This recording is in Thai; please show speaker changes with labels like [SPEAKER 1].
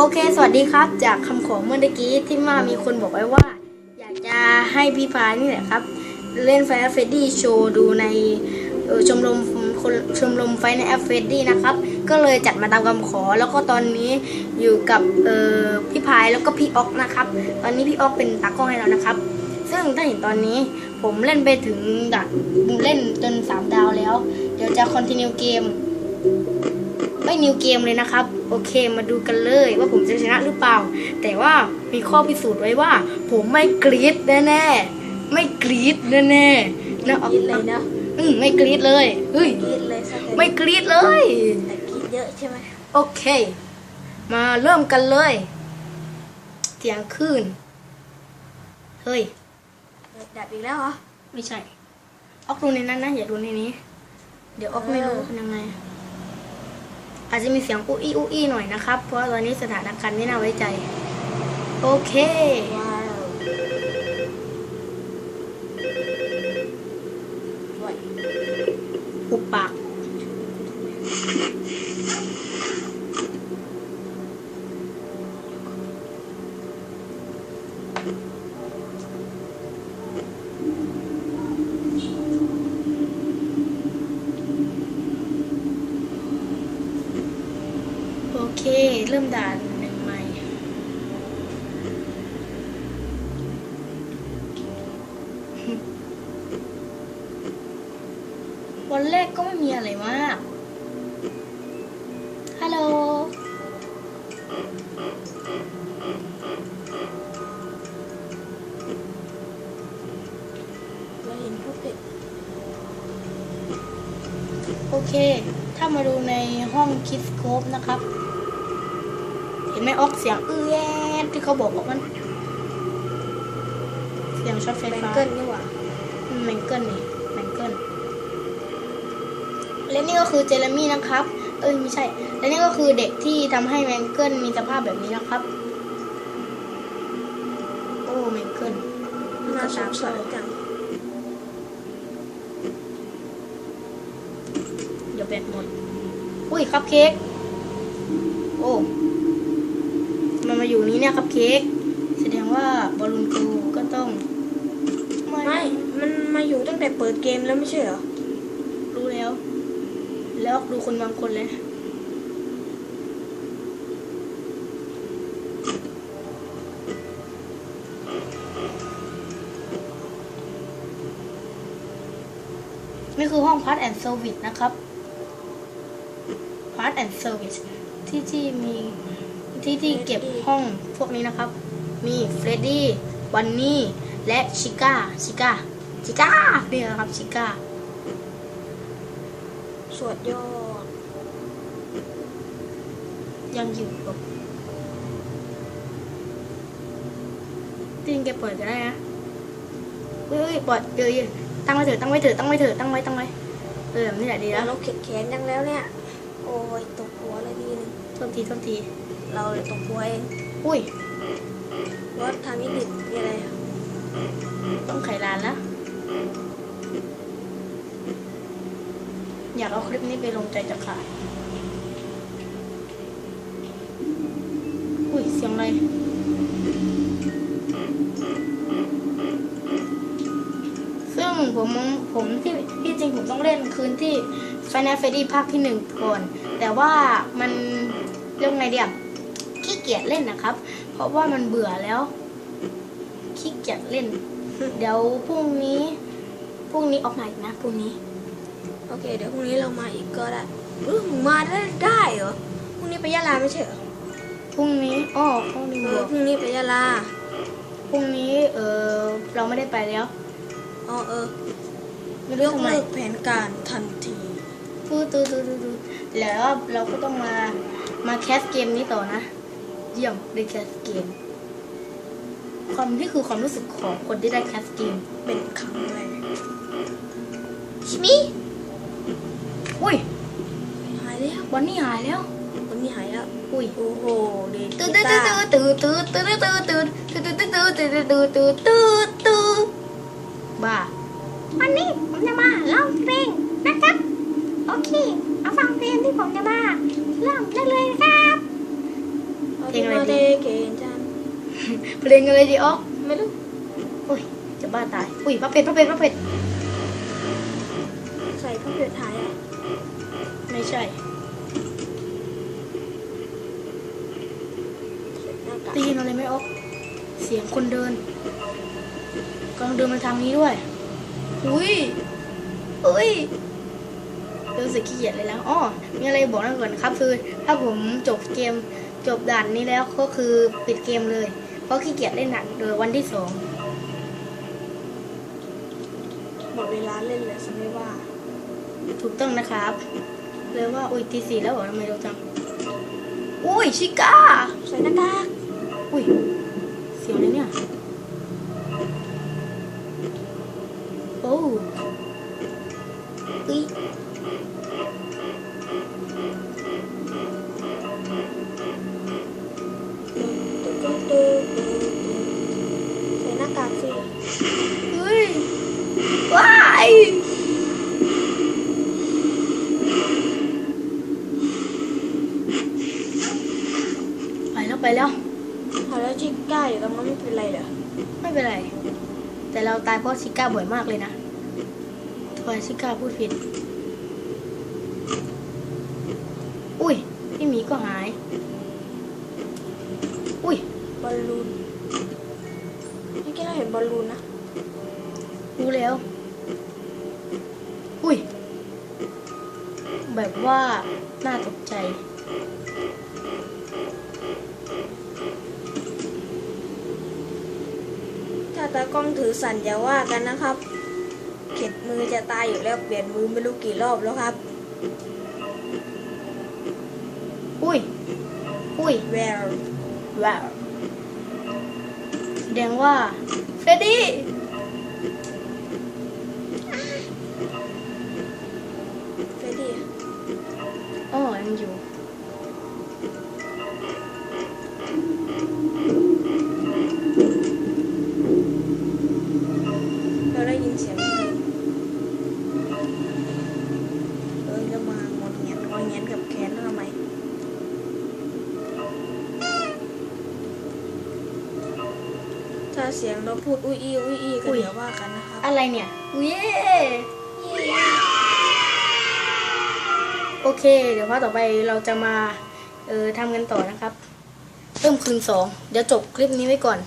[SPEAKER 1] โอเค สวัสดีครับ จากคำขอเมื่อกี้ที่มามีคนบอกไว้ว่า อยากจะให้พี่พายนี่แหละครับ เล่นไฟแอฟเฟดดี้โชว์ดูในชมรมคนชมรมไฟในแอฟเฟดดี้นะครับ ก็เลยจัดมาตามคำขอ แล้วก็ตอนนี้อยู่กับพี่พายแล้วก็พี่ออกนะครับ ตอนนี้พี่ออกเป็นตากล้องให้เรานะครับ ซึ่งถ้าเห็นตอนนี้ผมเล่นไปถึงดักเล่นจนสามดาวแล้ว เดี๋ยวจะคอนติเนียเกม ไม่นิวเกมเลยนะครับ โอเคมาดูกันเลยว่าผมจะชนะหรือเปล่า แต่ว่ามีข้อพิสูจน์ไว้ว่า ผมไม่กรี๊ดแน่ๆไม่กรี๊ดแน่ๆนะออก
[SPEAKER 2] กินเลยนะ
[SPEAKER 1] อืมไม่กรี๊ดเลยเฮ้ย
[SPEAKER 2] กินเลยสัก
[SPEAKER 1] ไม่กรี๊ดเลย
[SPEAKER 2] แต่กินเยอะใช่ไหม
[SPEAKER 1] โอเค มาเริ่มกันเลยเสียงคลื่นเฮ้ย
[SPEAKER 2] เออดับอีกแล้วเหรอ
[SPEAKER 1] ไม่ใช่ออกดูในนั้นนะอย่าดูในนี้ เดี๋ยวออกไม่รู้เป็นยังไง อาจจะมีเสียงอู้อี้อู้อี้หน่อยนะครับ เพราะตอนนี้สถานการณ์ไม่น่าไว้ใจ โอเค
[SPEAKER 2] ว้าวว้าย
[SPEAKER 1] หุบปาก โอเค เริ่มด่านหนึ่งใหม่ วันแรกก็ไม่มีอะไรมากฮัลโหล
[SPEAKER 2] เราเห็นผู้เป็ด
[SPEAKER 1] โอเค มาดูในห้องคิดสโคปนะครับ เห็นไหมออกเสียงเอื้อนที่เขาบอกว่ามัน เสียงช็อตไฟ
[SPEAKER 2] แบง
[SPEAKER 1] ฟ้า
[SPEAKER 2] เกิลนี่หว่า
[SPEAKER 1] แมงเกิลนี่แมงเกิลและนี่ก็คือเจเรมี่นะครับ เอ้ยไม่ใช่ และนี่ก็คือเด็กที่ทำให้แมงเกิลมีสภาพแบบนี้นะครับ โอ้แมงเกิล
[SPEAKER 2] น่าสงสารจัง
[SPEAKER 1] แบตหมด อุ้ยคัพเค้ก โอ้มันมาอยู่นี้เนี่ยคัพเค้ก แสดงว่าบอลลูนกูก็ต้อง
[SPEAKER 2] ไม่ มันมาอยู่ตั้งแต่เปิดเกมแล้วไม่ใช่เหรอ
[SPEAKER 1] รู้แล้ว แล้วดูคนบางคนเลยนี่คือห้องพาร์ทแอนด์เซอร์วิสนะครับ พาร์ทแอนด์เซอร์วิสที่ที่มีที่ที่เก็บห้องพวกนี้นะครับ มีเฟรดดี้วันนี่และชิก้าชิก้าชิก้านี่นะครับชิก้า
[SPEAKER 2] สวดยอด
[SPEAKER 1] ยังอยู่แบบจริงแกเปิดก็ได้นะเฮ้ยเปิดเดี๋ยวตั้งไว้เถอะตั้งไว้เถอะตั้งไว้เถอะตั้งไว้ตั้งไว้เออแบบนี้แหละดีแล้วว
[SPEAKER 2] เราเข็ดแขนยังแล้วเนี่ย โอ้ยตกหัวเลยทีนึง
[SPEAKER 1] โทษทีโทษที
[SPEAKER 2] เราเลยตกหัวเอง
[SPEAKER 1] อุ้ย
[SPEAKER 2] ว่าทางนี้ดิดมีอะไรอะ
[SPEAKER 1] ต้องไขลานแล้ว อยากเอาคลิปนี้ไปลงใจจะขาดอุ้ย เสียงอะไร ซึ่งผมผมที่ที่จริงผมต้องเล่นคืนที่ Final Freddy ภาคที่หนึ่งก่อน แต่ว่ามันเรื่องไงเดียขี้เกียจเล่นนะครับ เพราะว่ามันเบื่อแล้ว ขี้เกียจเล่น เดี๋ยวพรุ่งนี้พรุ่งนี้ออกมาอีกนะพรุ่งนี้
[SPEAKER 2] โอเค เดี๋ยวพรุ่งนี้เรามาอีกก็ได้เออมาได้ได้เหรอพรุ่งนี้ไปยะลาไม่ใช่เหรอ
[SPEAKER 1] พรุ่งนี้อ้อพรุ่งนี้
[SPEAKER 2] เอบอ
[SPEAKER 1] วก
[SPEAKER 2] พรุ่งนี้ไปยะลา
[SPEAKER 1] พรุ่งนี้เออเราไม่ได้ไปแล้ว
[SPEAKER 2] อ๋อเออ
[SPEAKER 1] ไม่
[SPEAKER 2] ย
[SPEAKER 1] รู้
[SPEAKER 2] ก
[SPEAKER 1] ทำไม
[SPEAKER 2] เลิกแผนการทันที
[SPEAKER 1] ตื้อตื้อตื้อตื้อตื้อแล้วเราก็ต้องมามาแคสเกมนี้ต่อนะ เยี่ยมได้แคสเกม ความนี่คือความรู้สึกของคนที่ได้แคสเกม
[SPEAKER 2] เป็นครั้งแรก
[SPEAKER 1] ชิมิอุ้ย
[SPEAKER 2] หายแล้ว
[SPEAKER 1] บอนนี่หายแล้ว
[SPEAKER 2] วันนี้หายแล้ว
[SPEAKER 1] อุ้ย
[SPEAKER 2] โอ้โหเด็ก
[SPEAKER 1] ตื้อ
[SPEAKER 2] กี
[SPEAKER 1] ตื้อ
[SPEAKER 2] ตา
[SPEAKER 1] ตื้อ
[SPEAKER 2] ร์
[SPEAKER 1] ตื้อตื้อตื้อตื้อตื้อตื้อตื้อตื้อตื้อตื้อตื้อตื้อตื้อตื้อ บ้า
[SPEAKER 3] วันนี้ผมจะมาร้องเพลงนะครับ โอเค เอาฟังเพลงที่ผมจะมาเริ่มได้เลยนะครับ
[SPEAKER 2] โอ
[SPEAKER 1] เพลงอะไร
[SPEAKER 2] เด
[SPEAKER 1] ดี
[SPEAKER 2] เกนจัน
[SPEAKER 1] เพลงอะไรดีอ๋อ
[SPEAKER 2] ไม่รู้
[SPEAKER 1] อุ้ยจะบ้าตายอุ้ยพระเป็ดพระเป็ดพระเป็ด
[SPEAKER 2] ใส่ผ้าเปลือกถ่ายอะ
[SPEAKER 1] ไม่ใช่
[SPEAKER 2] หน้ากาก
[SPEAKER 1] ได้ยินอะไรไหมอ๊อกเสียงคนเดิน กำลังเดินมาทางนี้ด้วย อุ้ยอุ้ยรู้สึกขี้เกียจเลยแล้วอ๋อมีอะไรบอกนั่นก่อนครับ คือ ถ้าผมจบเกมจบด่านนี้แล้วก็คือปิดเกมเลย เพราะขี้เกียจเล่นหนักเดยวันที่สอง
[SPEAKER 2] หมดเวลาเล่นเลยฉันไม่ว่า
[SPEAKER 1] ถูกต้องนะครับเลยว่าอุ้ยตีสี่แล้วเหรอทำไมเร็วจังอุ้ยชิก้า
[SPEAKER 2] ใส่หน้ากาก
[SPEAKER 1] อุ้ยเสียงอะไรเนี่ย เฮ้ยว้ายไปแล้วไปแล้ว
[SPEAKER 2] เอาแล้วชิก้าอยู่ตรงนั้นไม่เป็นไรเหรอ
[SPEAKER 1] ไม่เป็นไร แต่เราตายเพราะชิก้าบ่อยมากเลยนะทำ ไมชิก้าพูดผิด อุ้ย พี่หมีก็หาย อุ้ย
[SPEAKER 2] บอลลูนเมื่อกี้เราเห็นบอลลูนนะ
[SPEAKER 1] รู้แล้ว อุ้ย แบบว่า น่าตกใจ
[SPEAKER 2] ถ้าตากล้องถือสั่นอย่าว่ากันนะครับ เข็ดมือจะตายอยู่แล้วเปลี่ยนมือไม่รู้กี่รอบแล้วครับ
[SPEAKER 1] อุ้ย อุ้ย
[SPEAKER 2] แวว
[SPEAKER 1] ว้าวแสดงว่าเฟรดดี้
[SPEAKER 2] เฟรดดี้
[SPEAKER 1] อ๋อยังอยู่
[SPEAKER 2] เราได้ยินเสียง เสียงเราพูดอุ้ยอี้อุ้ยอี้ก็
[SPEAKER 1] อุ้ย
[SPEAKER 2] เดี๋ยวว่ากันนะครับ
[SPEAKER 1] อะไรเนี่ยเย้โอเค เดี๋ยวพาร์ทต่อไปเราจะมาเออทำกันต่อนะครับ เริ่มคืนสองเดี๋ยวจบคลิปนี้ไว้ก่อน